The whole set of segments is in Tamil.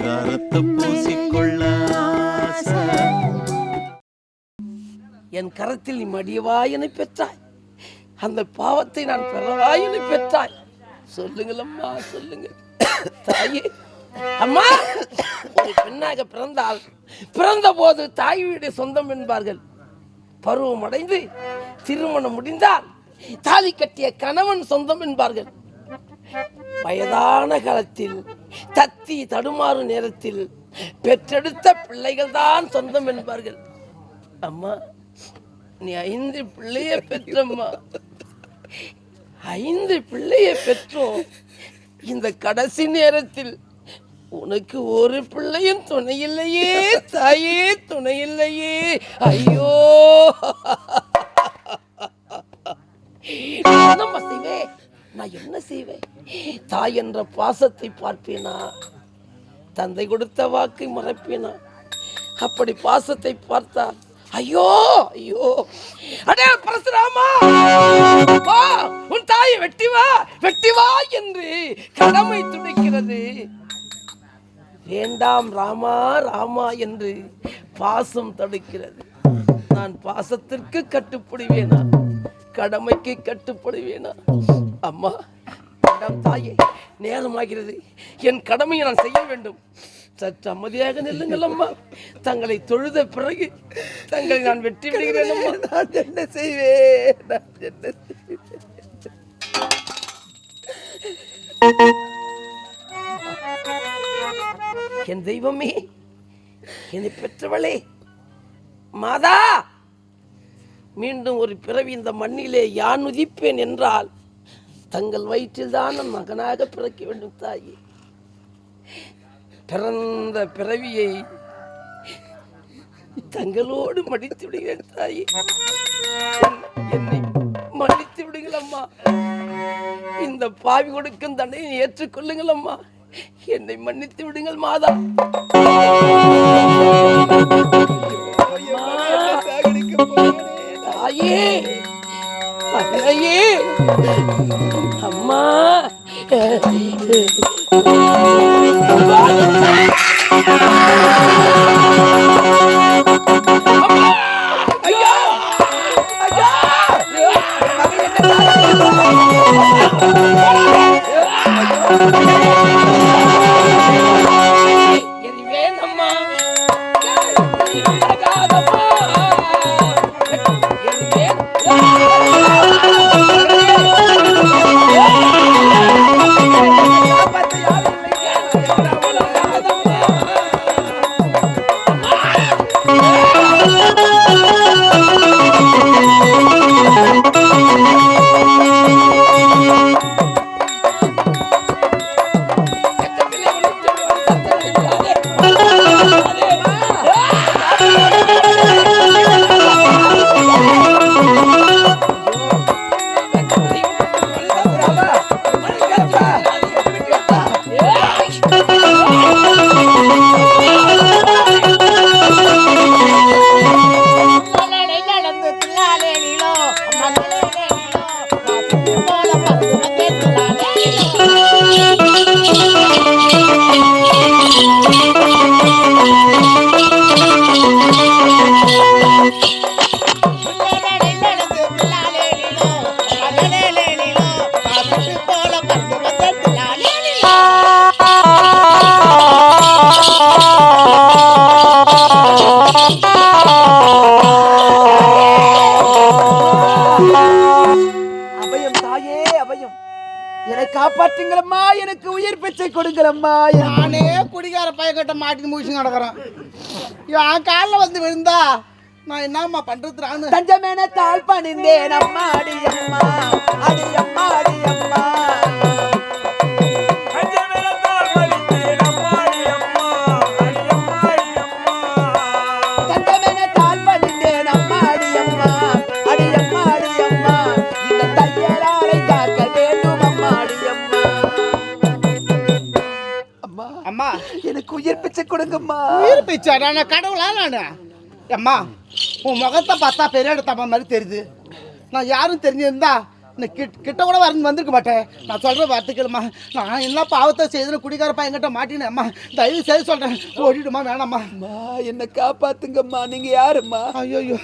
பரிதாரத்தை பூசிக்கொள்ள என் கரத்தில் நீ மடியவாயனை பெற்றாய்? அந்த பாவத்தை நான் பெறவாயனை பெற்றாய்? சொல்லுங்கள் அம்மா சொல்லுங்க தாயே அம்மா ஒரு பெண்ணாக பிறந்தால் பிறந்த போது தாய் வீடு சொந்தம் என்பார்கள். பருவம் அடைந்து திருமணம் முடிந்தால் தாலி கட்டிய கணவன் சொந்தம் என்பார்கள். வயதான காலத்தில் தத்தி தடுமாறும் நேரத்தில் பெற்றெடுத்த பிள்ளைகள் தான் சொந்தம் என்பார்கள். அம்மா நீ ஐந்து பிள்ளைய பெற்றம்மா. ஐந்து பிள்ளைய பெற்றோம். இந்த கடைசி நேரத்தில் உனக்கு ஒரு பிள்ளையும் துணை இல்லையே தாயே துணை இல்லையே. ஐயோ! நான் என்னம்மா செய்வேன்? நான் என்ன செய்வேன்? தாய் என்ற பாசத்தை பார்ப்பேனா தந்தை கொடுத்த வாக்கை மறப்பேனா அப்படி பாசத்தை பார்த்தா ஐயோ ஐயோ. அடே பரசுராமா வா உன் தாயை வெட்டி வா வெட்டி வா என்று கடமை துடிக்கிறது. வேண்டாம் ராமா ராமா என்று பாசம் தடுக்கிறது. நான் பாசத்திற்கு கட்டுப்படுவேனா? கடமைக்கு கட்டுப்படுவேனா? அம்மா வேண்டாம் தாயே நேரமாகிறது. என் கடமையை நான் செய்ய வேண்டும். சற்று அமைதியாக நில்லுங்கள் அம்மா. தங்களை தொழுத பிறகு தங்களை நான் வெற்றி விடுகிறேன் அம்மா. நான் என்ன செய்வேன்? நான் என்ன என் தெய்வமே என்னை பெற்றவளே. மாதா மீண்டும் ஒரு பிறவி இந்த மண்ணிலே யான் உதிப்பேன் என்றால் தங்கள் வயிற்றில் தான் மகனாக பிறக்க வேண்டும் தாயே பிறந்த பிறவியை தங்களோடு மடித்து விடுகிறேன் தாயே என்னை மன்னித்து விடுங்கள் அம்மா இந்த பாவி கொடுக்கும் தண்டையை ஏற்றுக்கொள்ளுங்கள் அம்மா என்னை மன்னித்து விடுங்கள் மாதா தாயே அன்னையே அம்மா. Thank you. காப்பாற்றுங்களம்மா எனக்கு உயிர் பிச்சை கொடுங்களம்மா. நானே குடிகார பையன்கிட்ட மாட்டின்னு முடிச்சு கிடக்குறேன் என் காலில் வந்து விழுந்தா நான் என்னம்மா பண்றதுறான்னு தஞ்சமேன தாழ் பணிந்தேன் அம்மா அடி அம்மா அடி அம்மா அடி அம்மா எனக்கு உயிர் பிச்சை கொடுங்கம்மா. உயிர் பிச்சை நான் கடவுளா நான்? அம்மா உன் முகத்தை பார்த்தா பெரிய இடத்தம்மா மாதிரி தெரியுது. நான் யாரும் தெரிஞ்சிருந்தா இந்த கிட் கிட்ட கூட வர வந்திருக்க மாட்டேன். நான் சொல்கிற வார்த்தைக்கலுமா நான் என்ன பாவத்தை செய்துன்னு குடிகார பையன்கிட்ட மாட்டினேன் அம்மா தயவு செய்து சொல்கிறேன் ஓடிடுமா வேணாம்மா. அம்மா என்ன காப்பாத்துங்கம்மா. நீங்க யாரும்மா? ஐயோ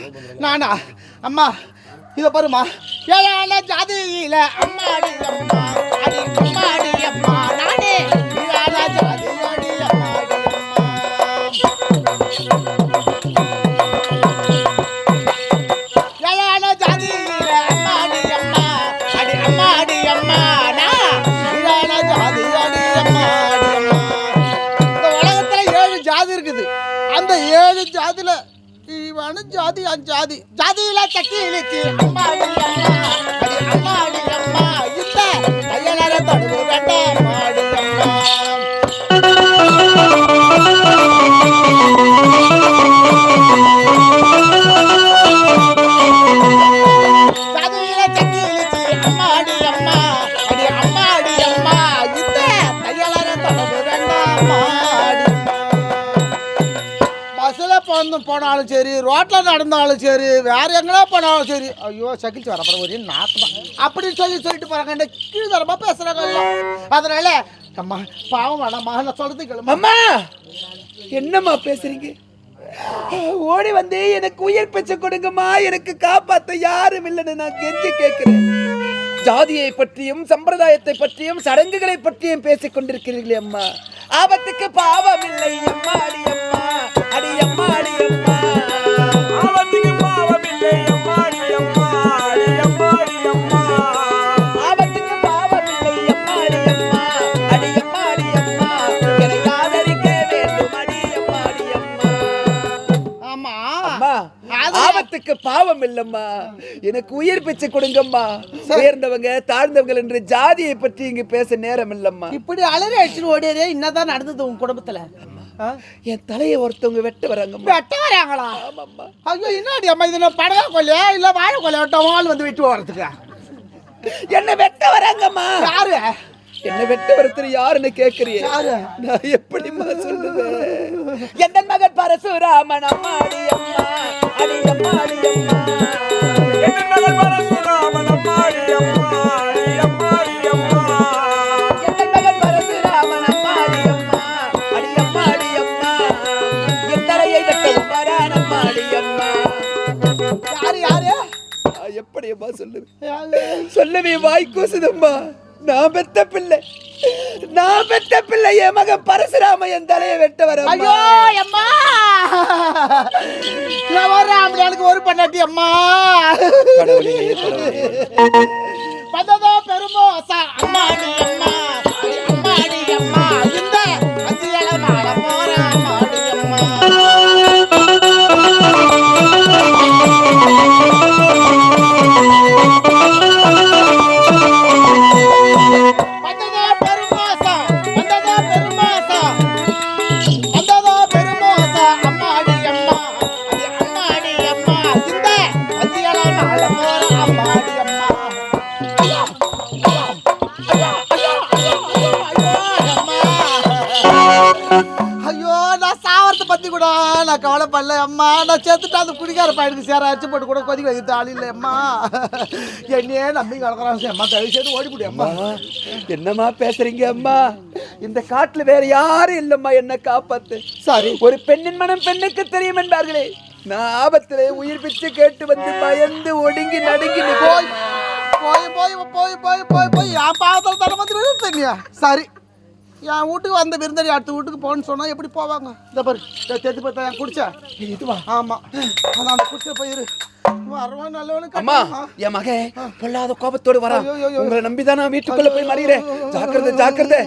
நானா? அம்மா இதை பாருமா ஏழான ஜாதியில அம்மாடி அம்மா அம்மாடி அம்மா. ஜாதியில இவனு ஜாதி அன் ஜாதி. ஜாதியில தட்டி இழுத்து. அம்மா அடி அம்மா அடி அம்மாடி. அம்மா இந்த கையலார தடுவு வேண்டாம் அம்மாடி போனாலும் சரி ரோட்டில் நடந்தாலும் சரி வேறு எங்கேனா போனாலும் சரி. ஐயோ சகிச்சு வர போகிற ஒரே நாத்தமா. அப்படின்னு சொல்லி சொல்லிட்டு போகிறாங்க என்ன கீழ்தரமாக பேசுகிறாங்க அதனால அம்மா பாவம் வேணாம்மா நான் சொல்கிறது கிளம்பம்மா அம்மா என்னம்மா பேசுகிறீங்க ஓடி வந்து எனக்கு உயிர் பிச்சை கொடுங்கம்மா. எனக்கு காப்பாற்ற யாரும் இல்லைன்னு நான் கெஞ்சி கேட்குறேன். ஜாதியை பற்றியும் சம்பிரதாயத்தை பற்றியும் சடங்குகளை பற்றியும் பேசிக் கொண்டிருக்கிறீர்களே அம்மா. ஆபத்துக்கு பாவம் இல்லை அம்மா அடியம்மா. ஆபத்துக்கு பாவம் இல்லம்மா எனக்கு உயிர் பிச்சை கொடுங்கம்மா. உயர்ந்தவங்க தாழ்ந்தவங்க என்று ஜாதியை பற்றி இங்கு பேச நேரம் இல்லம்மா இப்படி அலறி அடிச்சுட்டு ஓடியதே என்னதான் நடந்தது உன் குடும்பத்துல. என் தலையை ஒருத்தவங்க வெட்ட வராங்கம்மா. வெட்ட வராங்களா? ஆமாம்மா. ஐயோ என்னடி அம்மா இது படகா கொல்லையா? இல்லை வாழை கொல்லையா? வெட்ட வாள் வந்து வெட்டி வரதுக்கு என்ன வெட்ட வராங்கம்மா? யாரு? என்ன வெட்ட வரத்துல யாருன்னு கேக்குறியே? யாரு? நான் எப்படிம்மா சொல்லுவேன்? எந்த மகன் பரசுராமன் அம்மா அடி அம்மா அடி அம்மா அடி அம்மா. நான் எப்படி அம்மா சொல்லுவேன் சொல்லவே வாய் கூசுதம்மா. நான் பெத்த பிள்ளை. நான் பெத்த பிள்ளை என் மகன் பரசுராம என் தலையை வெட்ட வர ஐயோ அம்மா! நான் வர்றேன் அப்படியானுக்கு ஒரு பண்ணாட்டி அம்மா. பததோ பெருமோசா அம்மாடி அம்மா. பத்தி கூட நான் கவலைப்படல அம்மா. நான் சேர்த்துட்டு அந்த குடிக்கார பையனுக்கு சேர அரிச்சு போட்டு கூட கொதி வைக்கிறது ஆள் இல்லை அம்மா. என்னையே நம்பி கலக்கிறாங்க அம்மா தயவு செய்து ஓடி முடியும் அம்மா. என்னம்மா பேசுறீங்க அம்மா? இந்த காட்டுல வேற யாரும் இல்லைம்மா என்ன காப்பாத்து. சாரி. ஒரு பெண்ணின் மனம் பெண்ணுக்கு தெரியும் என்பார்களே. நான் ஆபத்திலே உயிர் பிச்சு கேட்டு வந்து பயந்து ஒடுங்கி நடுங்கி போய் போய் போய் போய் போய் போய் போய் என் பாவத்தில் தரம் வந்து சரியா சரி. என் வீட்டுக்கு வந்த விருந்தடி அடுத்த வீட்டுக்கு போகணும்னு சொன்னா எப்படி போவாங்க? இந்த பாரு தெத்து பார்த்தா என் குடிச்சா? இதுவா ஆமா. அதான் அந்த குடிச்ச போயிரு வரவன் நல்லவனு அம்மா என் மகன் பொல்லாத கோபத்தோடு வரா. உங்களை நம்பிதான் நான் வீட்டுக்குள்ள போய் மறிகிறேன் ஜாக்கிரதை ஜாக்கிரதை.